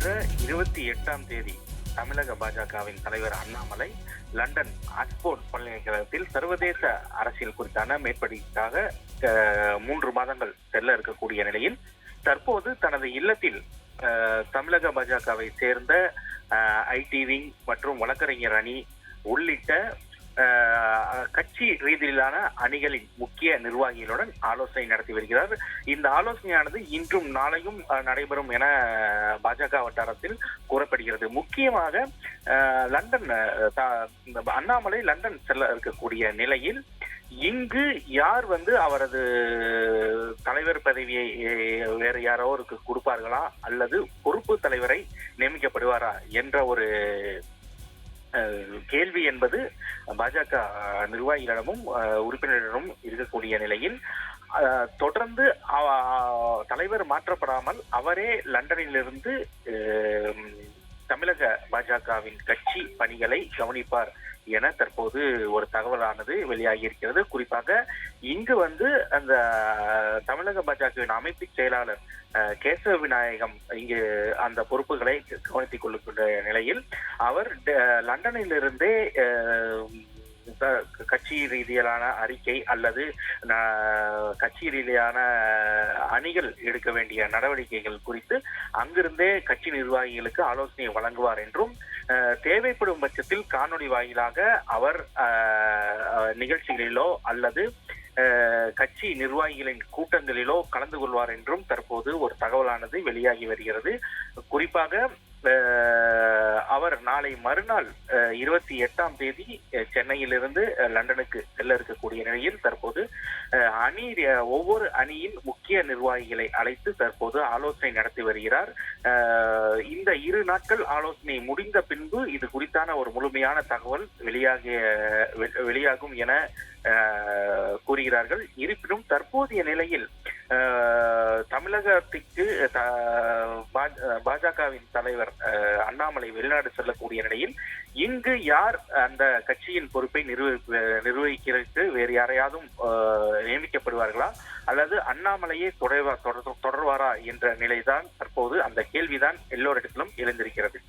வருகின்ற இருபத்தி எட்டாம் தேதி தமிழக பாஜகவின் தலைவர் அண்ணாமலை லண்டன் ஆக்ஸ்போர்ட் பல்கலைக்கழகத்தில் சர்வதேச அரசியல் குறித்தான மேற்படிக்காக மூன்று மாதங்கள் செல்ல இருக்கக்கூடிய நிலையில் தற்போது தனது இல்லத்தில் தமிழக பாஜகவை சேர்ந்த ஐடி விங் மற்றும் வழக்கறிஞர் அணி உள்ளிட்ட கட்சி ரீதியிலான அணிகளின் முக்கிய நிர்வாகிகளுடன் ஆலோசனை நடத்தி வருகிறார். இந்த ஆலோசனையானது இன்றும் நாளையும் நடைபெறும் என பாஜக வட்டாரத்தில் கூறப்படுகிறது. முக்கியமாக லண்டன் இந்த அண்ணாமலை லண்டன் செல்ல இருக்கக்கூடிய நிலையில் இங்கு யார் வந்து அவரது தலைவர் பதவியை வேறு யாரோருக்கு கொடுப்பார்களா அல்லது பொறுப்பு தலைவரை நியமிக்கப்படுவாரா என்ற ஒரு கேள்வி என்பது பாஜக நிர்வாகிகளிடமும் உறுப்பினரிடமும் இருக்கக்கூடிய நிலையில் தொடர்ந்து தலைவர் மாற்றப்படாமல் அவரே லண்டனிலிருந்து தமிழக பாஜகவின் கட்சி பணிகளை கவனிப்பார் என தற்போது ஒரு தகவலானது வெளியாகி இருக்கிறது. குறிப்பாக இங்கு வந்து அந்த தமிழக பாஜகவின் அமைப்பு செயலாளர் கேசவ விநாயகம் இங்கு அந்த பொறுப்புகளை கவனித்துக் கொள்ளுகின்ற நிலையில் அவர் லண்டனிலிருந்தே கட்சி ரீதியிலான அறிக்கை அல்லது கட்சி ரீதியான அணிகள் எடுக்க வேண்டிய நடவடிக்கைகள் குறித்து அங்கிருந்தே கட்சி நிர்வாகிகளுக்கு ஆலோசனை வழங்குவார் என்றும் தேவைப்படும் பட்சத்தில் காணொலி வாயிலாக அவர் நிகழ்ச்சிகளிலோ அல்லது அஹ், கட்சி நிர்வாகிகளின் கூட்டங்களிலோ கலந்து கொள்வார் என்றும் தற்போது ஒரு தகவலானது வெளியாகி வருகிறது. குறிப்பாக அவர் நாளை மறுநாள் இருபத்தி எட்டாம் தேதி சென்னையிலிருந்து லண்டனுக்கு செல்ல இருக்கக்கூடிய நிலையில் தற்போது அணி ஒவ்வொரு அணியின் முக்கிய நிர்வாகிகளை அழைத்து தற்போது ஆலோசனை நடத்தி வருகிறார். இந்த இரு நாட்கள் ஆலோசனை முடிந்த பின்பு இது குறித்தான ஒரு முழுமையான தகவல் வெளியாகிய வெ- வெளியாகும் என கூறுகிறார்கள். இருப்பினும் தற்போதைய நிலையில் அஹ், தமிழகத்திற்கு த- பாஜகவின் தலைவர் அண்ணாமலை வெளிநாடு செல்லக்கூடிய நிலையில் இங்கு யார் அந்த கட்சியின் பொறுப்பை நிர்வகிக்கிறதுக்கு வேறு யாரையாவது நியமிக்கப்படுவார்களா? அல்லது அண்ணாமலையே தொடர்வா தொடர்- தொடர்வாரா என்ற நிலைதான் தற்போது அந்த கேள்விதான் எல்லோரிடத்திலும் எழுந்திருக்கிறது.